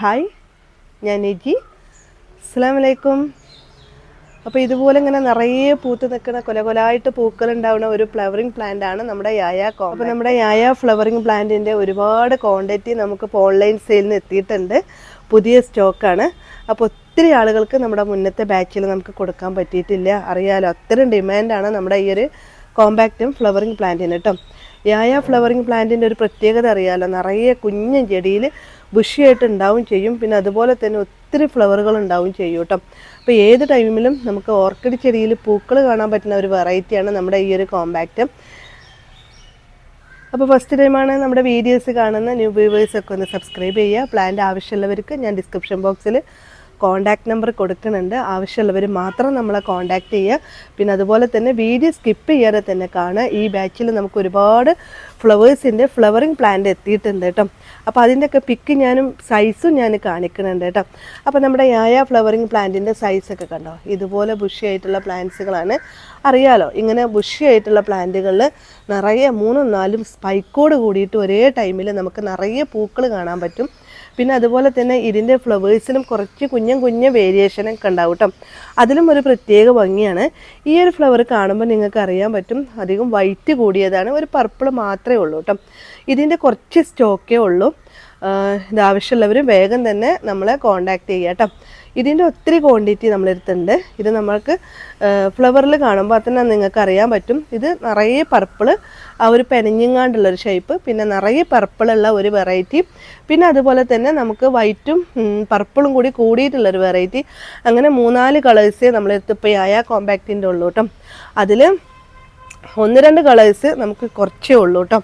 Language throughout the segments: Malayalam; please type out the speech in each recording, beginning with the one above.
ഹായ് ഞാൻ നെജി അസ്സാം വലൈക്കും അപ്പോൾ ഇതുപോലെ ഇങ്ങനെ നിറയെ പൂത്ത് നിൽക്കുന്ന കൊലകൊലായിട്ട് പൂക്കൾ ഉണ്ടാവുന്ന ഒരു ഫ്ലവറിങ് പ്ലാന്റ് ആണ് നമ്മുടെ യായ കോ അപ്പോൾ നമ്മുടെ യായ ഫ്ലവറിങ് പ്ലാന്റിന്റെ ഒരുപാട് ക്വാണ്ടിറ്റി നമുക്ക് ഓൺലൈൻ സെയിലിൽ നിന്ന് എത്തിയിട്ടുണ്ട്. പുതിയ സ്റ്റോക്കാണ് അപ്പോൾ ഒത്തിരി ആളുകൾക്ക് നമ്മുടെ മുന്നത്തെ ബാച്ചിൽ നമുക്ക് കൊടുക്കാൻ പറ്റിയിട്ടില്ല. അറിയാലോ അത്രയും ഡിമാൻഡാണ് നമ്മുടെ ഈ ഒരു കോമ്പാക്റ്റും ഫ്ലവറിങ് പ്ലാന്റിന് കേട്ടോ. യായ ഫ്ലവറിങ് പ്ലാന്റിന്റെ ഒരു പ്രത്യേകത അറിയാലോ? നിറയെ കുഞ്ഞൻ ചെടിയിൽ ബുഷിയായിട്ട് ഉണ്ടാവും ചെയ്യും. പിന്നെ അതുപോലെ തന്നെ ഒത്തിരി ഫ്ലവറുകൾ ഉണ്ടാവും ചെയ്യും കേട്ടോ അപ്പോൾ ഏത് ടൈമിലും നമുക്ക് ഓർക്കിഡ് ചെടിയിൽ പൂക്കൾ കാണാൻ പറ്റുന്ന ഒരു വെറൈറ്റിയാണ് നമ്മുടെ ഈ ഒരു കോമ്പാക്റ്റ് അപ്പോൾ ഫസ്റ്റ് ടൈമാണ് നമ്മുടെ വീഡിയോസ് കാണുന്ന ന്യൂ വ്യൂവേഴ്സൊക്കെ ഒന്ന് സബ്സ്ക്രൈബ് ചെയ്യുക. പ്ലാന്റ് ആവശ്യമുള്ളവർക്ക് ഞാൻ ഡിസ്ക്രിപ്ഷൻ ബോക്സിൽ കോൺടാക്ട് നമ്പർ കൊടുക്കുന്നുണ്ട്. ആവശ്യമുള്ളവർ മാത്രം നമ്മളെ കോണ്ടാക്ട് ചെയ്യുക. പിന്നെ അതുപോലെ തന്നെ വീഡിയോ സ്കിപ്പ് ചെയ്യാതെ തന്നെ കാണുക. ഈ ബാച്ചിൽ നമുക്ക് ഒരുപാട് ഫ്ലവേഴ്സിന്റെ ഫ്ലവറിങ് പ്ലാന്റ് എത്തിയിട്ടുണ്ട് കേട്ടോ. അപ്പോൾ അതിന്റെയൊക്കെ പിക്ക് ഞാനും സൈസും ഞാൻ കാണിക്കുന്നുണ്ട് കേട്ടോ. അപ്പോൾ നമ്മുടെ യായ ഫ്ലവറിങ് പ്ലാന്റിന്റെ സൈസൊക്കെ കണ്ടോ? ഇതുപോലെ ബുഷി ആയിട്ടുള്ള പ്ലാന്റ്സുകളാണ്. അറിയാലോ ഇങ്ങനെ ബുഷി ആയിട്ടുള്ള പ്ലാന്റുകളിൽ നിറയെ മൂന്നും നാലും സ്പൈക്കോട് കൂടിയിട്ട് ഒരേ ടൈമിൽ നമുക്ക് നിറയെ പൂക്കൾ കാണാൻ പറ്റും. പിന്നെ അതുപോലെ തന്നെ ഇതിന്റെ ഫ്ലവേഴ്സിനും കുറച്ച് കുഞ്ഞൻ കുഞ്ഞ വേരിയേഷനൊക്കെ ഉണ്ടാവും കേട്ടോ അതിലും ഒരു പ്രത്യേക ഭംഗിയാണ്. ഈ ഒരു ഫ്ലവർ കാണുമ്പോൾ നിങ്ങൾക്ക് അറിയാൻ പറ്റും അധികം വൈറ്റ് കൂടിയതാണ്. ഒരു പർപ്പിൾ മാത്രമേ ഉള്ളൂ കേട്ടോ ഇതിന്റെ കുറച്ച് സ്റ്റോക്കേ ഉള്ളൂ. ആഹ് ഇത് ആവശ്യമുള്ളവർ വേഗം തന്നെ നമ്മളെ കോണ്ടാക്ട് ചെയ്യുക കേട്ടോ. ഇതിന്റെ ഒത്തിരി ക്വാണ്ടിറ്റി നമ്മളെടുത്തുണ്ട്. ഇത് നമ്മൾക്ക് ഫ്ലവറിൽ കാണുമ്പോൾ തന്നെ നിങ്ങൾക്ക് അറിയാൻ പറ്റും. ഇത് നിറയെ പർപ്പിൾ ആ ഒരു പെനഞ്ഞിങ്ങാണ്ടുള്ളൊരു ഷേപ്പ് പിന്നെ നിറയെ പർപ്പിളുള്ള ഒരു വെറൈറ്റി പിന്നെ അതുപോലെ തന്നെ നമുക്ക് വൈറ്റും പർപ്പിളും കൂടി കൂടിയിട്ടുള്ളൊരു വെറൈറ്റി അങ്ങനെ മൂന്നാൽ കളേഴ്സേ നമ്മളെടുത്ത് ഇപ്പോൾ ആയ കോമ്പാക്റ്റിന്റെ ഉള്ളൂ കേട്ടോ. അതിൽ ഒന്ന് രണ്ട് കളേഴ്സ് നമുക്ക് കുറച്ചേ ഉള്ളൂ കേട്ടോ.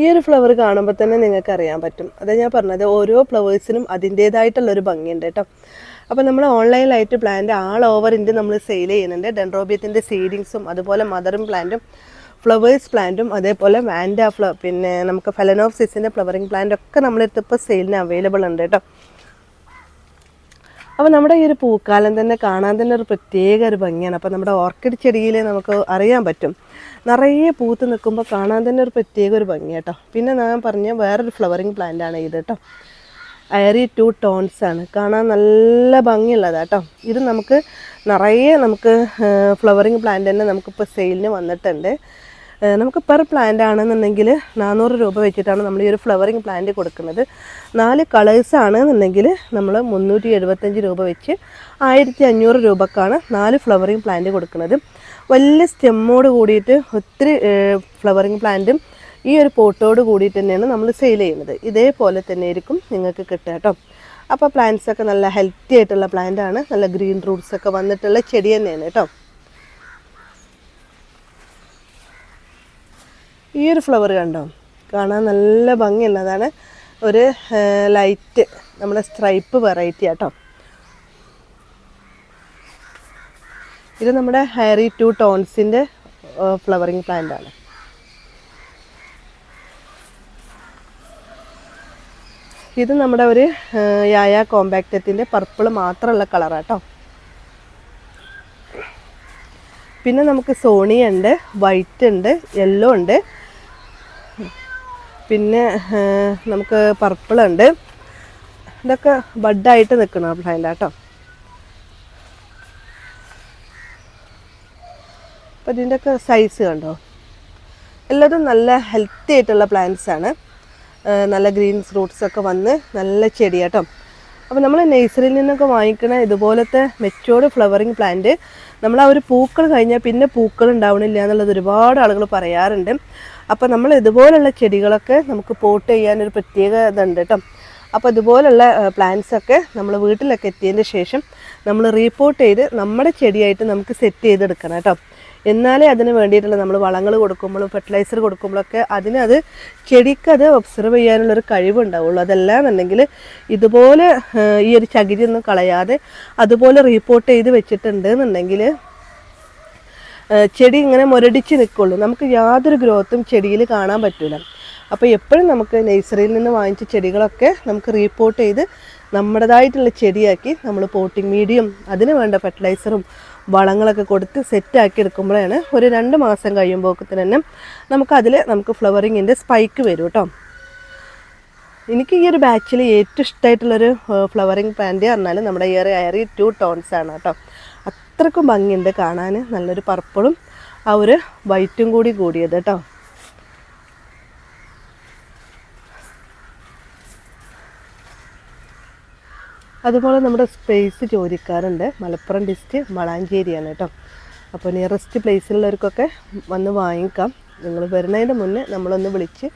ഈ ഒരു ഫ്ലവർ കാണുമ്പോൾ തന്നെ നിങ്ങൾക്ക് അറിയാൻ പറ്റും. അതാ ഞാൻ പറഞ്ഞത് ഓരോ ഫ്ലവേഴ്സിനും അതിന്റേതായിട്ടുള്ളൊരു ഭംഗിയുണ്ട് കേട്ടോ. അപ്പോൾ നമ്മൾ ഓൺലൈനിലായിട്ട് പ്ലാന്റ് ആൾ ഓവർ ഇന്ത്യ നമ്മൾ സെയിൽ ചെയ്യുന്നുണ്ട്. ഡെൻഡ്രോബിയത്തിന്റെ സീഡിങ്സും അതുപോലെ മദറും പ്ലാന്റും ഫ്ലവേഴ്സ് പ്ലാന്റും അതേപോലെ വാൻഡ ഫ്ലവർ പിന്നെ നമുക്ക് ഫെലനോഫ്സിസിന്റെ ഫ്ലവറിങ് പ്ലാന്റ് ഒക്കെ നമ്മളെടുത്ത് ഇപ്പോൾ സെയിലിന് അവൈലബിൾ ഉണ്ട് കേട്ടോ. അപ്പോൾ നമ്മുടെ ഈ ഒരു പൂക്കാലം തന്നെ കാണാൻ തന്നെ ഒരു പ്രത്യേക ഒരു ഭംഗിയാണ്. അപ്പോൾ നമ്മുടെ ഓർക്കിഡ് ചെടിയിൽ നമുക്ക് അറിയാൻ പറ്റും. നിറയെ പൂത്ത് നിൽക്കുമ്പോൾ കാണാൻ തന്നെ ഒരു പ്രത്യേക ഒരു ഭംഗി കേട്ടോ. പിന്നെ ഞാൻ പറഞ്ഞ വേറൊരു ഫ്ലവറിങ് പ്ലാന്റ് ആണ് ഇത് കേട്ടോ. അയറി ടു ടോൺസ് ആണ്. കാണാൻ നല്ല ഭംഗിയുള്ളതാണ് കേട്ടോ. ഇത് നമുക്ക് നിറയെ നമുക്ക് ഫ്ലവറിങ് പ്ലാന്റ് തന്നെ നമുക്കിപ്പോൾ സെയിലിന് വന്നിട്ടുണ്ട്. നമുക്ക് പെർ പ്ലാന്റ് ആണെന്നുണ്ടെങ്കിൽ നാനൂറ് രൂപ വെച്ചിട്ടാണ് നമ്മൾ ഈ ഒരു ഫ്ലവറിങ് പ്ലാന്റ് കൊടുക്കുന്നത്. നാല് കളേഴ്സ് ആണെന്നുണ്ടെങ്കിൽ നമ്മൾ മുന്നൂറ്റി എഴുപത്തഞ്ച് രൂപ വെച്ച് ആയിരത്തി അഞ്ഞൂറ് രൂപക്കാണ് നാല് ഫ്ലവറിങ് പ്ലാന്റ് കൊടുക്കുന്നത്. വലിയ സ്റ്റെമ്മോട് കൂടിയിട്ട് ഒത്തിരി ഫ്ലവറിങ് പ്ലാന്റും ഈ ഒരു പോട്ടോട് കൂടിയിട്ട് തന്നെയാണ് നമ്മൾ സെയിൽ ചെയ്യുന്നത്. ഇതേപോലെ തന്നെ ആയിരിക്കും നിങ്ങൾക്ക് കിട്ടുക കേട്ടോ. അപ്പോൾ പ്ലാന്റ്സൊക്കെ നല്ല ഹെൽത്തി ആയിട്ടുള്ള പ്ലാന്റ് ആണ്. നല്ല ഗ്രീൻ റൂട്ട്സൊക്കെ വന്നിട്ടുള്ള ചെടി തന്നെയാണ് കേട്ടോ. ഈ ഒരു ഫ്ലവർ കണ്ടോ? കാണാൻ നല്ല ഭംഗിയുള്ളതാണ് ഒരു ലൈറ്റ് നമ്മുടെ സ്ട്രൈപ്പ് വെറൈറ്റി ആട്ടോ. ഇത് നമ്മുടെ ഹെയറി ടു ടോൺസിന്റെ ഫ്ലവറിങ് പ്ലാന്റ് ആണ്. ഇത് നമ്മുടെ ഒരു യായ കോമ്പാക്റ്റത്തിന്റെ പർപ്പിൾ മാത്രമുള്ള കളറാട്ടോ പിന്നെ നമുക്ക് സോണി ഉണ്ട് വൈറ്റ് ഉണ്ട് യെല്ലോ ഉണ്ട് പിന്നെ നമുക്ക് പർപ്പിളുണ്ട് ഇതൊക്കെ ബഡായിട്ട് നിൽക്കണം പ്ലാന്റ് കേട്ടോ അപ്പോൾ ഇതിന്റെയൊക്കെ സൈസ് കണ്ടോ? എല്ലാതും നല്ല ഹെൽത്തി ആയിട്ടുള്ള പ്ലാന്റ്സ് ആണ്. നല്ല ഗ്രീൻ ഫ്രൂട്ട്സ് ഒക്കെ വന്ന് നല്ല ചെടി കേട്ടോ അപ്പോൾ നമ്മൾ നേഴ്സറിയിൽ നിന്നൊക്കെ വാങ്ങിക്കണ ഇതുപോലത്തെ മെച്ചോർഡ് ഫ്ലവറിങ് പ്ലാന്റ് നമ്മൾ ആ ഒരു പൂക്കൾ കഴിഞ്ഞാൽ പിന്നെ പൂക്കൾ ഉണ്ടാവണില്ല എന്നുള്ളത് ഒരുപാട് ആളുകൾ പറയാറുണ്ട്. അപ്പോൾ നമ്മൾ ഇതുപോലുള്ള ചെടികളൊക്കെ നമുക്ക് പോട്ട് ചെയ്യാനൊരു പ്രത്യേക ഇതുണ്ട് കേട്ടോ. അപ്പോൾ ഇതുപോലുള്ള പ്ലാന്റ്സ് ഒക്കെ നമ്മൾ വീട്ടിലൊക്കെ എത്തിയതിന് ശേഷം നമ്മൾ റീപോർട്ട് ചെയ്ത് നമ്മുടെ ചെടിയായിട്ട് നമുക്ക് സെറ്റ് ചെയ്തെടുക്കണം കേട്ടോ. എന്നാലേ അതിന് വേണ്ടിയിട്ടുള്ള നമ്മൾ വളങ്ങൾ കൊടുക്കുമ്പോഴും ഫെർട്ടിലൈസർ കൊടുക്കുമ്പോഴൊക്കെ അതിനത് അത് ചെടിക്ക് അത് ഒബ്സർവ് ചെയ്യാനുള്ളൊരു കഴിവുണ്ടാവുള്ളൂ. അതല്ലാന്നുണ്ടെങ്കിൽ ഇതുപോലെ ഈ ഒരു ചകിരി ഒന്നും കളയാതെ അതുപോലെ റീപോർട്ട് ചെയ്ത് വെച്ചിട്ടുണ്ട് എന്നുണ്ടെങ്കിൽ ചെടി ഇങ്ങനെ മുരടിച്ച് നിൽക്കുള്ളൂ നമുക്ക് യാതൊരു ഗ്രോത്തും ചെടിയിൽ കാണാൻ പറ്റില്ല അപ്പോൾ എപ്പോഴും നമുക്ക് നഴ്സറിയിൽ നിന്ന് വാങ്ങിച്ച ചെടികളൊക്കെ നമുക്ക് റീപോർട്ട് ചെയ്ത് നമ്മുടേതായിട്ടുള്ള ചെടിയാക്കി നമ്മൾ പോട്ടിംഗ് മീഡിയം അതിന് വേണ്ട ഫെർട്ടിലൈസറും വളങ്ങളൊക്കെ കൊടുത്ത് സെറ്റാക്കി എടുക്കുമ്പോഴാണ് ഒരു രണ്ട് മാസം കഴിയുമ്പോൾ തന്നെ നമുക്കതിൽ നമുക്ക് ഫ്ലവറിങ്ങിന്റെ സ്പൈക്ക് വരും കേട്ടോ എനിക്ക് ഈ ഒരു ബാച്ചിൽ ഏറ്റവും ഇഷ്ടമായിട്ടുള്ളൊരു ഫ്ലവറിങ് പ്ലാന്റ് പറഞ്ഞാൽ നമ്മുടെ ഈ ഒരു ടു ടോൺസ് ആണ് കേട്ടോ അത്രക്കും ഭംഗിയുണ്ട് കാണാൻ. നല്ലൊരു പർപ്പിളും ആ ഒരു വൈറ്റും കൂടി കൂടിയത് കേട്ടോ. അതുപോലെ നമ്മുടെ സ്പേസ് ചോദിക്കാറുണ്ട് മലപ്പുറം ഡിസ്ട്രിക്ട് വളാഞ്ചേരിയാണ് കേട്ടോ. അപ്പോൾ നിയറസ്റ്റ് പ്ലേസിലുള്ളവർക്കൊക്കെ വന്ന് വാങ്ങിക്കാം. നിങ്ങൾ വരുന്നതിന്റെ മുന്നേ നമ്മളൊന്ന് വിളിച്ച്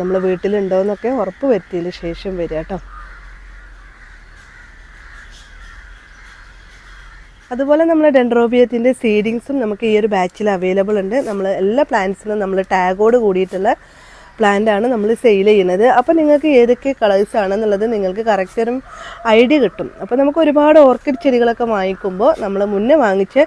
നമ്മൾ വീട്ടിലുണ്ടോ എന്നൊക്കെ ഉറപ്പ് വരുത്തിയതിന് ശേഷം വരിക കേട്ടോ. അതുപോലെ നമ്മൾ ഡെൻഡ്രോബിയത്തിന്റെ സീഡിങ്സും നമുക്ക് ഈ ഒരു ബാച്ചിൽ അവൈലബിൾ ഉണ്ട്. നമ്മൾ എല്ലാ പ്ലാന്റ്സിനും നമ്മൾ ടാഗോട് കൂടിയിട്ടുള്ള പ്ലാന്റ് ആണ് നമ്മൾ സെയിൽ ചെയ്യുന്നത്. അപ്പോൾ നിങ്ങൾക്ക് ഏതൊക്കെ കളേഴ്സ് ആണെന്നുള്ളത് നിങ്ങൾക്ക് കറക്റ്റ് ഒരു ഐഡിയ കിട്ടും. അപ്പോൾ നമുക്ക് ഒരുപാട് ഓർക്കിഡ് ചെടികളൊക്കെ വാങ്ങിക്കുമ്പോൾ നമ്മൾ മുന്നേ വാങ്ങിച്ച്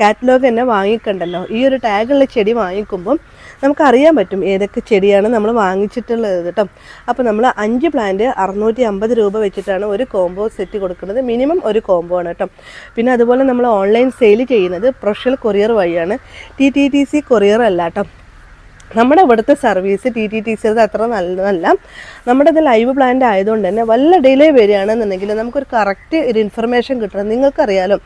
കാറ്റലോഗ് തന്നെ വാങ്ങിക്കണ്ടല്ലോ. ഈ ഒരു ടാഗുള്ള ചെടി വാങ്ങിക്കുമ്പോൾ നമുക്കറിയാൻ പറ്റും ഏതൊക്കെ ചെടിയാണ് നമ്മൾ വാങ്ങിച്ചിട്ടുള്ളത് കേട്ടോ. അപ്പോൾ നമ്മൾ അഞ്ച് പ്ലാന്റ് അറുന്നൂറ്റി അമ്പത് രൂപ വെച്ചിട്ടാണ് ഒരു കോംബോ സെറ്റ് കൊടുക്കുന്നത്. മിനിമം ഒരു കോംബോ ആണ് കേട്ടോ. പിന്നെ അതുപോലെ നമ്മൾ ഓൺലൈൻ സെയിൽ ചെയ്യുന്നത് പ്രൊഷൽ കൊറിയർ വഴിയാണ്. T T T C courier അല്ല കേട്ടോ. നമ്മുടെ ഇവിടുത്തെ സർവീസ് ടി ടി ടി സിയുടെ അത്ര നല്ലതല്ല. നമ്മുടെ ഇത് ലൈവ് പ്ലാന്റ് ആയതുകൊണ്ട് തന്നെ വല്ല ഡിലേ വരികയാണെന്നുണ്ടെങ്കിൽ നമുക്കൊരു കറക്റ്റ് ഒരു ഇൻഫർമേഷൻ കിട്ടണം. നിങ്ങൾക്കറിയാലോ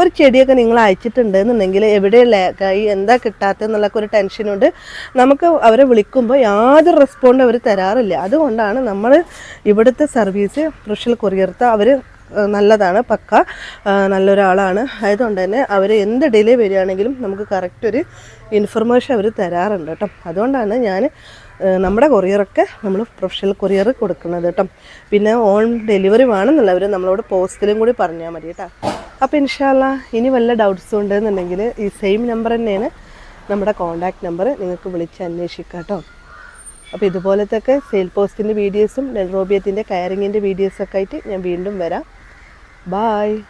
ഒരു ചെടിയൊക്കെ നിങ്ങൾ അയച്ചിട്ടുണ്ട് എന്നുണ്ടെങ്കിൽ എവിടെ ലാഗായി എന്താ കിട്ടാത്തെന്നുള്ളൊക്കെ ഒരു ടെൻഷനുണ്ട് നമുക്ക് അവരെ വിളിക്കുമ്പോൾ യാതൊരു റെസ്പോണ്ട് അവർ തരാറില്ല. അതുകൊണ്ടാണ് നമ്മൾ ഇവിടുത്തെ സർവീസ് കൃഷിയിൽ കൊറിയർത്തെ അവർ നല്ലതാണ് പക്ക നല്ലൊരാളാണ്. ആയതുകൊണ്ട് തന്നെ അവർ എന്ത് ഡിലേ വരികയാണെങ്കിലും നമുക്ക് കറക്റ്റ് ഒരു ഇൻഫർമേഷൻ അവർ തരാറുണ്ട് കേട്ടോ. അതുകൊണ്ടാണ് ഞാൻ നമ്മുടെ കൊറിയറൊക്കെ നമ്മൾ പ്രൊഫഷണൽ കൊറിയർ കൊടുക്കുന്നത് കേട്ടോ. പിന്നെ ഓൺ ഡെലിവറി വേണമെന്നുള്ളവർ നമ്മളോട് പോസ്റ്റിലും കൂടി പറഞ്ഞാൽ മതി കേട്ടോ. അപ്പോൾ ഇൻഷാല്ല ഇനി വല്ല ഡൗട്ട്സും ഉണ്ടെന്നുണ്ടെങ്കിൽ ഈ സെയിം നമ്പർ തന്നെയാണ് നമ്മുടെ കോൺടാക്റ്റ് നമ്പർ നിങ്ങൾക്ക് വിളിച്ച് അന്വേഷിക്കാം കേട്ടോ. അപ്പോൾ ഇതുപോലത്തെ സെയിൽ പോസ്റ്റിന്റെ വീഡിയോസും ഡെൻറോബിയത്തിന്റെ കയറിങ്ങിന്റെ വീഡിയോസൊക്കെ ആയിട്ട് ഞാൻ വീണ്ടും വരാം. Bye.